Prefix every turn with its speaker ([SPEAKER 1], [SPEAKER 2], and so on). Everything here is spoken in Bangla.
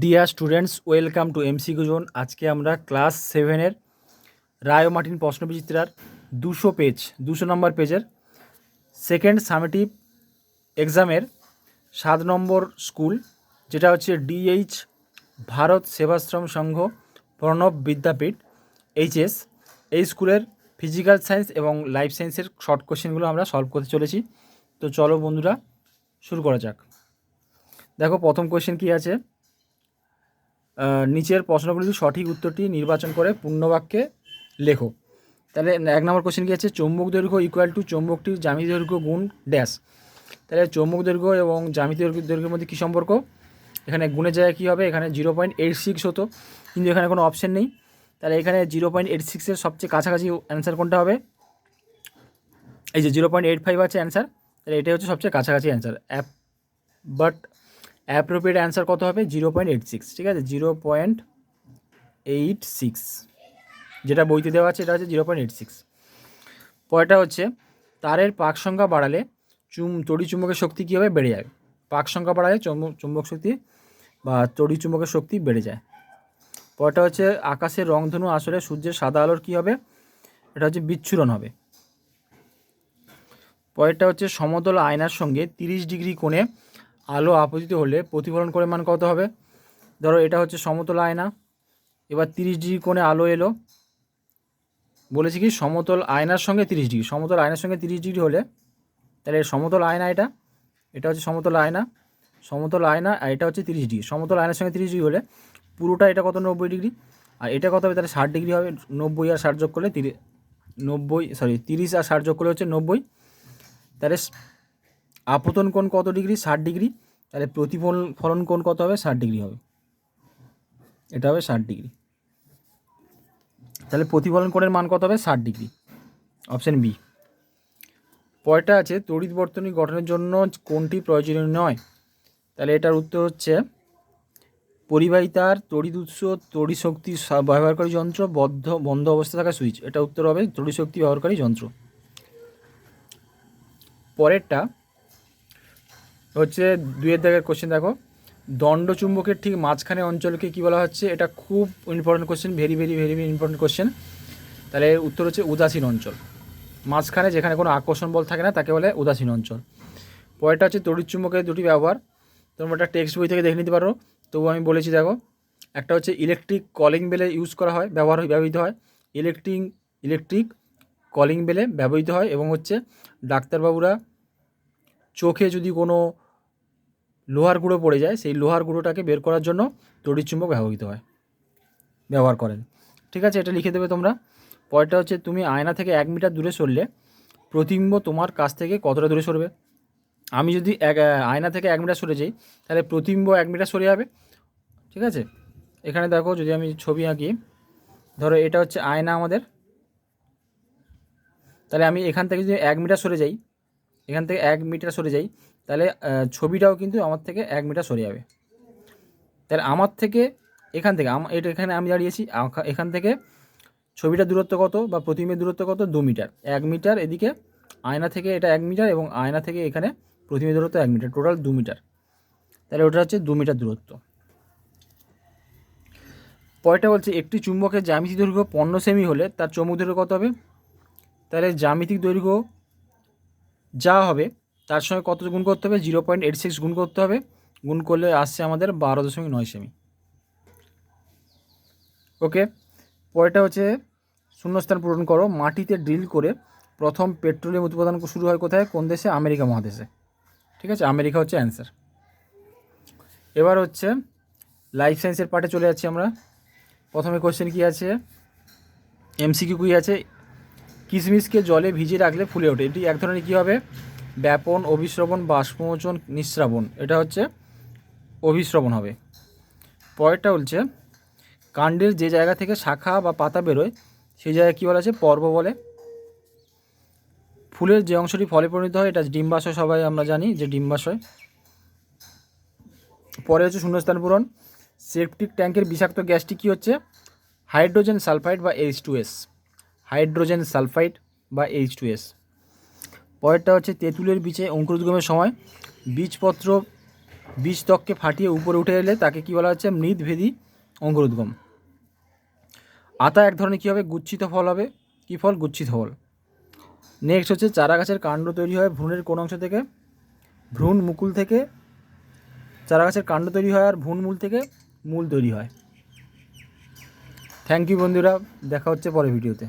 [SPEAKER 1] Dear students welcome to MCQ zone আজকে আমরা ক্লাস সেভেনের রায় মার্টিন প্রশ্নবিচিত্রার দুশো পেজ দুশো নম্বর পেজের সেকেন্ড সামেটিভ এক্সামের সাত নম্বর স্কুল যেটা হচ্ছে ডিএইচ ভারত সেবাশ্রম সংঘ প্রণব বিদ্যাপীঠ এইচএস এই স্কুলের ফিজিক্যাল সায়েন্স এবং লাইফ সায়েন্সের শর্ট কোশ্চেনগুলো আমরা সলভ করতে চলেছি। তো চলো বন্ধুরা, শুরু করা যাক। দেখো, প্রথম কোশ্চেন কী আছে? নিচের প্রশ্নগুলির সঠিক উত্তরটি নির্বাচন করে পূর্ণবাক্যে লেখো। তাহলে এক নম্বর কোশ্চেন কী আছে? চৌম্বক দৈর্ঘ্য ইকুয়াল টু চৌম্বকটির জ্যামিতি দৈর্ঘ্য গুণ ড্যাশ তাহলে চৌম্বক দৈর্ঘ্য এবং জ্যামিতি দৈর্ঘ্য- দৈর্ঘ্যের মধ্যে কী সম্পর্ক? এখানে গুণের জায়গায় কী হবে? এখানে জিরো পয়েন্ট এইট সিক্স হতো। কিন্তু এখানে কোনো অপশন নেই। তাহলে এখানে জিরো পয়েন্ট এইট সিক্সের সবচেয়ে কাছাকাছি অ্যান্সার কোনটা হবে? এই যে জিরো পয়েন্ট এইট ফাইভ আছে অ্যান্সার তাহলে এটাই হচ্ছে সবচেয়ে কাছাকাছি answer app but appropriate answer কত হবে? জিরো পয়েন্ট এইট সিক্স ঠিক আছে? জিরো পয়েন্ট এইট সিক্স যেটা বইতে দেওয়া আছে এটা হচ্ছে জিরো পয়েন্ট এইট সিক্স পরেরটা হচ্ছে, তারের পাক সংখ্যা বাড়ালে চুম তড়ি চুম্বকের শক্তি কী হবে বেড়ে যায়? পাক সংখ্যা বাড়ালে চুম্বক চুম্বক শক্তি বা তড়ি চুম্বকের শক্তি বেড়ে যায়। পরেরটা হচ্ছে, আকাশের রংধনু আসলে সূর্যের সাদা আলোর কী হবে? এটা হচ্ছে বিচ্ছুরণ হবে। পরেরটা হচ্ছে, সমতল আয়নার সঙ্গে তিরিশ ডিগ্রি কোণে আলো আপতিত হলে প্রতিফলন করে মান কত হবে? ধরো এটা হচ্ছে সমতল আয়না। এবার তিরিশ ডিগ্রি কোণে আলো এলো। বলেছি কি, সমতল আয়নার সঙ্গে তিরিশ ডিগ্রি। সমতল আয়নার সঙ্গে তিরিশ ডিগ্রি হলে, তাহলে সমতল আয়না এটা। এটা হচ্ছে সমতল আয়না। সমতল আয়না আর এটা হচ্ছে তিরিশ ডিগ্রি। সমতল আয়নার সঙ্গে তিরিশ ডিগ্রি হলে পুরোটা এটা কত? নব্বই ডিগ্রি। আর এটা কত হবে? তাহলে ষাট ডিগ্রি হবে। নব্বই আর ষাট যোগ করলে তিরিশ নব্বই সরি তিরিশ আর ষাট যোগ করলে হচ্ছে নব্বই। তাহলে আপতন কোণ কত ডিগ্রি? ষাট ডিগ্রি। তাহলে প্রতিফলন ফলন কোণ কত হবে? ষাট ডিগ্রি হবে। এটা হবে ষাট ডিগ্রি। তাহলে প্রতিফলন কোণের মান কত হবে? ষাট ডিগ্রি। Option B. পরেরটা আছে, তড়িৎ বর্তনী গঠনের জন্য কোনটি প্রয়োজনীয় নয়। তাহলে এটার উত্তর হচ্ছে, পরিবাহিতার তড়িৎ উৎস তড়িৎ শক্তি ব্যবহারকারী যন্ত্র বদ্ধ, বন্ধ অবস্থা থাকা সুইচ। এটা উত্তর হবে, তড়িৎ শক্তি ব্যবহারকারী যন্ত্র। পরেরটা হচ্ছে দুয়ের দাগের কোশ্চেন দেখো। দণ্ড চুম্বকের ঠিক মাঝখানে অঞ্চলকে কী বলা হচ্ছে? এটা খুব important question very very very very important question তাহলে উত্তর হচ্ছে উদাসীন অঞ্চল। মাঝখানে যেখানে কোনো আকর্ষণ বল থাকে না, তাকে বলে উদাসীন অঞ্চল। পরেরটা হচ্ছে তড়িৎ চুম্বকের দুটি ব্যবহার। তোমরা একটা টেক্সট বই থেকে দেখে নিতে পারো। তবু আমি বলেছি, দেখো, একটা হচ্ছে ইলেকট্রিক কলিং বেলে ইউজ করা হয়, ব্যবহার ব্যবহৃত হয়। ইলেকট্রিক ইলেকট্রিক কলিং বেলে ব্যবহৃত হয় এবং হচ্ছে ডাক্তারবাবুরা চোখে যদি কোনো লোহার গুঁড়ো পড়ে যায়, সেই লোহার গুঁড়োটাকে বের করার জন্য তড়িৎ চুম্বক ব্যবহৃত হয়। ব্যবহার করেন। ঠিক আছে, এটা লিখে দেবে তোমরা। পরেরটা হচ্ছে, তুমি আয়না থেকে এক মিটার দূরে সরলে প্রতিবিম্ব তোমার কাছ থেকে কতটা দূরে সরবে? আমি যদি এক আয়না থেকে এক মিটার সরে যাই, তাহলে প্রতিবিম্ব এক মিটার সরে যাবে। ঠিক আছে? এখানে দেখো, যদি আমি ছবি আঁকি, ধরো এটা হচ্ছে আয়না আমাদের। তাহলে আমি এখান থেকে যদি এক মিটার সরে যাই এখান থেকে এক মিটার সরে যাই, তাহলে ছবিটাও কিন্তু আমার থেকে এক মিটার সরে যাবে। তাহলে আমার থেকে এখান থেকে এটা এখানে আমি দাঁড়িয়েছি এখান থেকে ছবিটার দূরত্ব কত বা প্রতিবিম্বের দূরত্ব কত? দু মিটার। এক মিটার এদিকে আয়না থেকে এটা এক মিটার এবং আয়না থেকে এখানে প্রতিবিম্বের দূরত্ব এক মিটার। টোটাল দু মিটার। তাহলে ওটা হচ্ছে দু মিটার দূরত্ব। পরেরটা বলছে, একটি চুম্বকের জ্যামিতি দৈর্ঘ্য পনেরো সেমি হলে তার চৌম্বক দৈর্ঘ্য কত হবে? তাহলে জ্যামিতিক দৈর্ঘ্য যা হবে, তার সঙ্গে কত গুণ করতে হবে? জিরো পয়েন্ট এইট সিক্স গুণ করতে হবে। গুণ করলে আসছে আমাদের বারো দশমিক নয় সেমি। ওকে? পরেরটা হচ্ছে, শূন্যস্থান পূরণ করো। মাটিতে ড্রিল করে প্রথম পেট্রোলিয়াম উৎপাদন শুরু হয় কোথায়? কোন দেশে? আমেরিকা মহাদেশে। ঠিক আছে? আমেরিকা হচ্ছে অ্যান্সার এবার হচ্ছে লাইফ সায়েন্সের পার্টে চলে যাচ্ছি আমরা। প্রথমে কোশ্চেন কী আছে? এমসিকিউ কী আছে? কিশমিশকে জলে ভিজিয়ে রাখলে ফুলে ওঠে। এটি এক ধরনের কী হবে? ব্যাপন অভিশ্রবণ বাষ্পমোচন, নিঃস্রাবণ। এটা হচ্ছে অভিশ্রবণ হবে। পরেরটা হচ্ছে কাণ্ডের যে জায়গা থেকে শাখা বা পাতা বেরোয়, সেই জায়গায় কী বলা আছে? পর্ব বলে। ফুলের যে অংশটি ফলে পরিণত হয়, এটা ডিম্বাশয়, সবাই আমরা জানি যে ডিম্বাশয়। পরে হচ্ছে শূন্যস্থান পূরণ। সেপটিক ট্যাঙ্কের বিষাক্ত গ্যাসটি কী হচ্ছে? হাইড্রোজেন সালফাইড বা H two S hydrogen sulphide বা এইচ টু এস পরেরটা হচ্ছে তেঁতুলের বীজে অঙ্কুরোদ্গমের সময় বীজপত্র বীজ ত্বককে ফাটিয়ে উপরে উঠে এলে তাকে কী বলা হচ্ছে? মৃদভেদী অঙ্কুরোদ্গম। আতা এক ধরনের কী হবে? গুচ্ছিত ফল হবে। কী ফল? গুচ্ছিত ফল। নেক্সট হচ্ছে চারা গাছের কাণ্ড তৈরি হয় ভ্রূণের কোন অংশ থেকে? ভ্রূণ মুকুল থেকে। চারা গাছের কাণ্ড তৈরি হয় আর ভ্রূণ মূল থেকে মূল তৈরি হয়। থ্যাংক ইউ বন্ধুরা। দেখা হচ্ছে পরের ভিডিওতে।